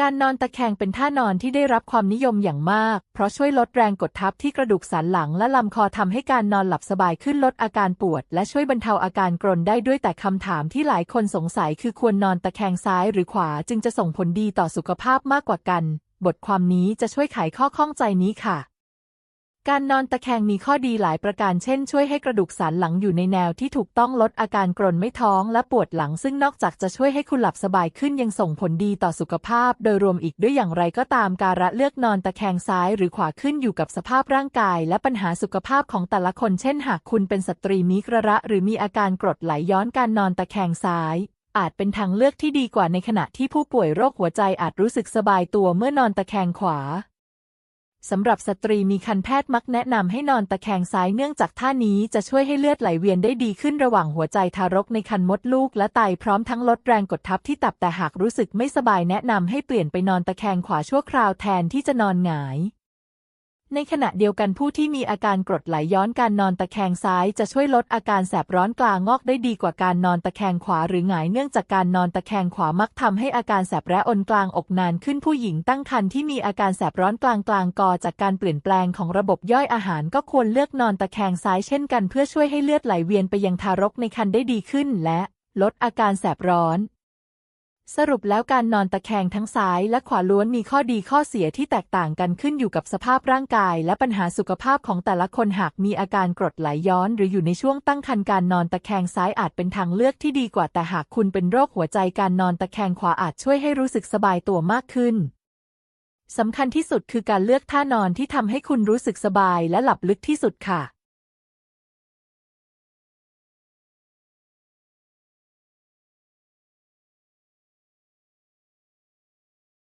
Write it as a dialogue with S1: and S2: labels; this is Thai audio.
S1: การนอนตะแคงเป็นท่านอนที่ได้รับความนิยมอย่างมาก เพราะช่วยลดแรงกดทับที่กระดูกสันหลังและลำคอทำให้การนอนหลับสบายขึ้นลดอาการปวด และช่วยบรรเทาอาการกรนได้ด้วยแต่คำถามที่หลายคนสงสัยคือควรนอนตะแคงซ้ายหรือขวาจึงจะส่งผลดีต่อสุขภาพมากกว่ากัน บทความนี้จะช่วยไขข้อข้องใจนี้ค่ะ การนอนตะแคงมีข้อดีหลายประการเช่นช่วยให้กระดูกสันหลังอยู่ในแนวที่ถูกต้องลดอาการกรนไม่ท้องและปวดหลัง ซึ่งนอกจากจะช่วยให้คุณหลับสบายขึ้นยังส่งผลดีต่อสุขภาพ โดยรวมอีกด้วยอย่างไรก็ตามการะเลือกนอนตะแคงซ้ายหรือขวาขึ้นอยู่กับสภาพร่างกาย และปัญหาสุขภาพของแต่ละคน เช่น หากคุณเป็นสตรีมีกระระหรือมีอาการกรดไหลย้อนการนอนตะแคงซ้ายอาจเป็นทางเลือกที่ดีกว่าในขณะที่ผู้ป่วยโรคหัวใจอาจรู้สึกสบายตัวเมื่อนอนตะแคงขวา สำหรับสตรีมีคันแพทย์มักแนะนำให้นอนตะแคงซ้ายเนื่องจากท่านี้จะช่วยให้เลือดไหลเวียนได้ดีขึ้นระหว่างหัวใจทารกในคันมดลูกและไตพร้อมทั้งลดแรงกดทับที่ตับแต่หากรู้สึกไม่สบายแนะนำให้เปลี่ยนไปนอนตะแคงขวาชั่วคราวแทนที่จะนอนหงาย ในขณะเดียวกันผู้ที่มีอาการกรดไหลย้อนการนอนตะแคงซ้ายจะช่วยลดอาการแสบร้อนกลางงอกได้ดีกว่าการนอนตะแคงขวาหรือหงายเนื่องจากการนอนตะแคงขวามักทำให้อาการแสบและอนกลางอกนานขึ้นผู้หญิงตั้งครรภ์ที่มีอาการแสบร้อนกลางกลางกอจากการเปลี่ยนแปลงของระบบย่อยอาหารก็ควรเลือกนอนตะแคงซ้ายเช่นกันเพื่อช่วยให้เลือดไหลเวียนไปยังทารกในครรภ์ได้ดีขึ้นและลดอาการแสบร้อน สรุปแล้วการนอนตะแคงทั้งซ้ายและขวาล้วนมีข้อดีข้อเสียที่แตกต่างกันขึ้นอยู่กับสภาพร่างกาย และปัญหาสุขภาพของแต่ละคนหากมีอาการกรดไหลย้อน หรืออยู่ในช่วงตั้งครรภ์การนอนตะแคงซ้ายอาจเป็นทางเลือกที่ดีกว่าแต่หากคุณเป็นโรคหัวใจการนอนตะแคงขวาอาจช่วยให้รู้สึกสบายตัวมากขึ้นสำคัญที่สุดคือการเลือกท่านอนที่ทำให้คุณรู้สึกสบายและหลับลึกที่สุดค่ะ